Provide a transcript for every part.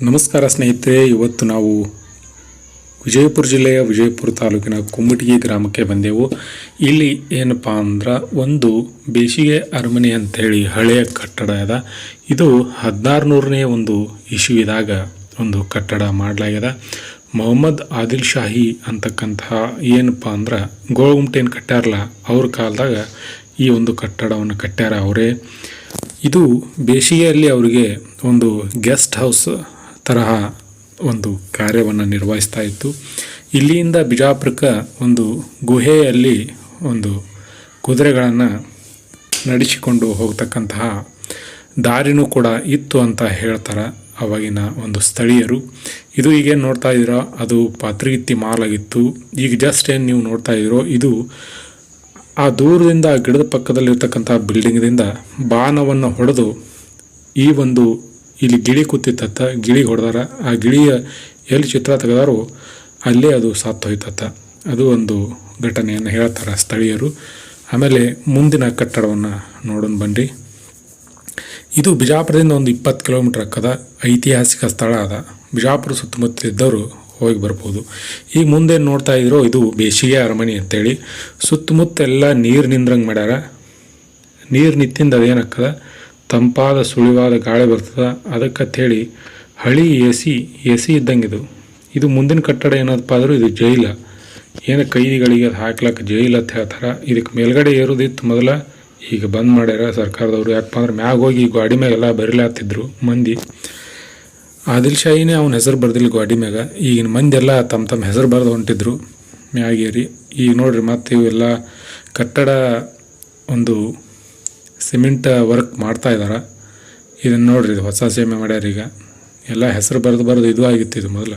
ನಮಸ್ಕಾರ ಸ್ನೇಹಿತರೆ, ಇವತ್ತು ನಾವು ವಿಜಯಪುರ ಜಿಲ್ಲೆಯ ವಿಜಯಪುರ ತಾಲೂಕಿನ ಕುಮ್ಮಟಿಗೆ ಗ್ರಾಮಕ್ಕೆ ಬಂದೆವು. ಇಲ್ಲಿ ಏನಪ್ಪ ಅಂದ್ರೆ ಒಂದು ಬೇಸಿಗೆ ಅರಮನೆ ಅಂಥೇಳಿ ಹಳೆಯ ಕಟ್ಟಡ ಅದ. ಇದು ಹದಿನಾರು ನೂರನೇ ಒಂದು ಇಶುವಿದಾಗ ಒಂದು ಕಟ್ಟಡ ಮಾಡಲಾಗಿದೆ ಮೊಹಮ್ಮದ್ ಆದಿಲ್ ಶಾಹಿ ಅಂತಕ್ಕಂತಹ ಏನಪ್ಪ ಅಂದ್ರೆ ಗೋಳಗುಮ್ಟೇನು ಕಟ್ಟಾರಲ್ಲ ಅವ್ರ ಕಾಲದಾಗ ಈ ಒಂದು ಕಟ್ಟಡವನ್ನು ಕಟ್ಟ್ಯಾರ ಅವರೇ. ಇದು ಬೇಸಿಗೆಯಲ್ಲಿ ಅವರಿಗೆ ಒಂದು ಗೆಸ್ಟ್ ಹೌಸ್ ತರಹ ಒಂದು ಕಾರ್ಯವನ್ನು ನಿರ್ವಹಿಸ್ತಾ ಇತ್ತು. ಇಲ್ಲಿಯಿಂದ ಬಿಜಾಪುರಕ್ಕೆ ಒಂದು ಗುಹೆಯಲ್ಲಿ ಒಂದು ಕುದುರೆಗಳನ್ನು ನಡೆಸಿಕೊಂಡು ಹೋಗ್ತಕ್ಕಂತಹ ದಾರಿನೂ ಕೂಡ ಇತ್ತು ಅಂತ ಹೇಳ್ತಾರೆ ಅವಾಗಿನ ಒಂದು ಸ್ಥಳೀಯರು. ಇದು ಈಗೇನು ನೋಡ್ತಾ ಇದ್ದೀರೋ? ಅದು ಪಾತ್ರಿಗಿತ್ತಿ ಮಾಲಾಗಿತ್ತು. ಈಗ ಜಸ್ಟ್ ಏನು ನೀವು ನೋಡ್ತಾ ಇದ್ದೀರೋ, ಇದು ಆ ದೂರದಿಂದ ಗಿಡದ ಪಕ್ಕದಲ್ಲಿರ್ತಕ್ಕಂಥ ಬಿಲ್ಡಿಂಗ್ದಿಂದ ಬಾಣವನ್ನು ಹೊಡೆದು ಈ ಒಂದು ಇಲ್ಲಿ ಗಿಳಿ ಕೂತಿತ್ತತ್ತ ಗಿಳಿ ಹೊಡೆದಾರ. ಆ ಗಿಳಿಯ ಎಲ್ಲಿ ಚಿತ್ರ ತೆಗೆದಾರೋ ಅಲ್ಲೇ ಅದು ಸತ್ತು ಹೋಯ್ತತ್ತ ಅದು ಒಂದು ಘಟನೆಯನ್ನು ಹೇಳ್ತಾರೆ ಸ್ಥಳೀಯರು. ಆಮೇಲೆ ಮುಂದಿನ ಕಟ್ಟಡವನ್ನು ನೋಡೋಣ ಬನ್ನಿ ಇದು ಬಿಜಾಪುರದಿಂದ ಒಂದು ಇಪ್ಪತ್ತು ಕಿಲೋಮೀಟ್ರ್ ಅಕ್ಕದ ಐತಿಹಾಸಿಕ ಸ್ಥಳ ಅದ. ಬಿಜಾಪುರ ಸುತ್ತಮುತ್ತ ಇದ್ದವರು ಹೋಗಿ ಬರ್ಬೋದು. ಈಗ ಮುಂದೆ ನೋಡ್ತಾ ಇದ್ರೋ ಇದು ಬೇಸಿಗೆ ಅರಮನೆ ಅಂತೇಳಿ. ಸುತ್ತಮುತ್ತ ಎಲ್ಲ ನೀರು ನಿಂದ್ರಂಗೆ ಮಾಡ್ಯಾರ. ನೀರು ನಿಂತಿಂದ ಅದೇನಾಗ್ತದ ತಂಪಾದ ಸುಳಿವಾದ ಗಾಳಿ ಬರ್ತದ? ಅದಕ್ಕಂಥೇಳಿ ಹಳಿ ಎ ಸಿ ಎ ಸಿ ಇದ್ದಂಗೆ ಇದು ಇದು ಮುಂದಿನ ಕಟ್ಟಡ ಏನದಪ್ಪ ಆದರೂ ಇದು ಜೈಲ. ಏನು ಕೈದಿಗಳಿಗೆ ಅದು ಹಾಕ್ಲಕ್ಕೆ ಜೈಲ್ ಅಂತ ಹೇಳ್ತಾರೆ. ಇದಕ್ಕೆ ಮೇಲ್ಗಡೆ ಏರೋದಿತ್ತು ಮೊದಲ. ಈಗ ಬಂದ್ ಮಾಡ್ಯಾರ ಸರ್ಕಾರದವರು. ಯಾಕಪ್ಪ ಅಂದ್ರೆ ಮ್ಯಾಗ ಹೋಗಿ ಗಾಡಿ ಮ್ಯಾಗೆಲ್ಲ ಬರಿಲಾತಿದ್ರು ಮಂದಿ. ಆದಿಲ್ ಶಾಹಿನೇ ಅವನ ಹೆಸರು ಬರ್ದಿಲ್ಲ ಗಾಡಿ ಮ್ಯಾಗ. ಈಗಿನ ಮಂದಿ ಎಲ್ಲ ತಮ್ಮ ತಮ್ಮ ಹೆಸರು ಬರೆದು ಹೊಂಟಿದ್ರು ಮ್ಯಾಗೇರಿ. ಈಗ ನೋಡ್ರಿ ಮತ್ತೆ ಇವೆಲ್ಲ ಕಟ್ಟಡ ಒಂದು ಸಿಮೆಂಟ್ ವರ್ಕ್ ಮಾಡ್ತಾ ಇದ್ದಾರೆ ಇದನ್ನು ನೋಡ್ರಿ ಇದು ಹೊಸ ಸೇಮೆ ಮಾಡ್ಯಾರ ಈಗ. ಎಲ್ಲ ಹೆಸರು ಬರೆದು ಬರೆದು ಇದು ಆಗಿತ್ತು ಇದು ಮೊದಲು.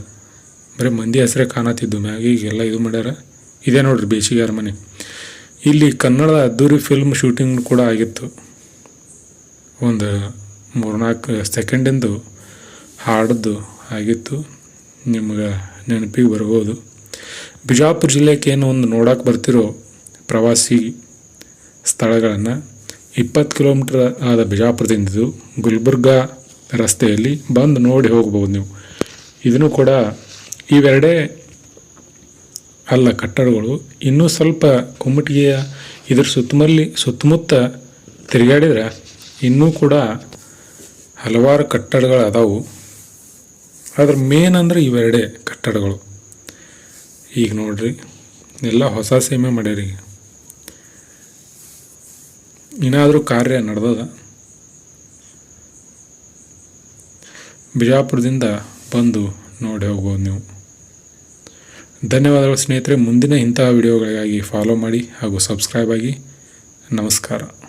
ಬರೀ ಮಂದಿ ಹೆಸರೇ ಕಾಣತ್ತಿದ್ದು ಮ್ಯಾಗ ಈಗೆಲ್ಲ ಇದು ಮಾಡ್ಯಾರ. ಇದೇ ನೋಡ್ರಿ ಬೇಸಿಗೆ ಮನೆ. ಇಲ್ಲಿ ಕನ್ನಡದ ಅದ್ದೂರಿ ಫಿಲ್ಮ್ ಶೂಟಿಂಗ್ ಕೂಡ ಆಗಿತ್ತು. ಒಂದು ಮೂರ್ನಾಲ್ಕು ಸೆಕೆಂಡಿಂದು ಹಾಡದ್ದು ಆಗಿತ್ತು. ನಿಮ್ಗೆ ನೆನಪಿಗೆ ಬರ್ಬೋದು. ಬಿಜಾಪುರ ಜಿಲ್ಲೆಗೆ ಏನು ಒಂದು ನೋಡಕ್ಕೆ ಬರ್ತಿರೋ ಪ್ರವಾಸಿ ಸ್ಥಳಗಳನ್ನು ಇಪ್ಪತ್ತು ಕಿಲೋಮೀಟರ್ ಆದ ಬಿಜಾಪುರದಿಂದ ಇದು ಗುಲ್ಬರ್ಗ ರಸ್ತೆಯಲ್ಲಿ ಬಂದು ನೋಡಿ ಹೋಗ್ಬೋದು ನೀವು. ಇದನ್ನು ಕೂಡ ಇವೆರಡೇ ಅಲ್ಲ ಕಟ್ಟಡಗಳು. ಇನ್ನೂ ಸ್ವಲ್ಪ ಕುಮ್ಮಟಿಗೆಯ ಇದ್ರ ಸುತ್ತಮಲ್ಲಿ ಸುತ್ತಮುತ್ತ ತಿರುಗಾಡಿದ್ರೆ ಇನ್ನೂ ಕೂಡ ಹಲವಾರು ಕಟ್ಟಡಗಳು ಅದಾವು ಅದ್ರ ಮೇನ್ ಅಂದ್ರೆ ಇವೆರಡೇ ಕಟ್ಟಡಗಳು. ಈಗ ನೋಡ್ರಿ, ಎಲ್ಲ ಹೊಸ ಸೇಮೆ ಮಾಡ್ಯಾರ ಈಗ ಏನಾದರೂ ಕಾರ್ಯ ನಡೆದದ? ಬಿಜಾಪುರದಿಂದ ಬಂದು ನೋಡಿ ಹೋಗ್ಬೋದು ನೀವು. ಧನ್ಯವಾದಗಳು ಸ್ನೇಹಿತರೆ, ಮುಂದಿನ ಇಂತಹ ವಿಡಿಯೋಗಳಿಗಾಗಿ ಫಾಲೋ ಮಾಡಿ ಹಾಗೂ ಸಬ್ಸ್ಕ್ರೈಬ್ ಆಗಿ. ನಮಸ್ಕಾರ.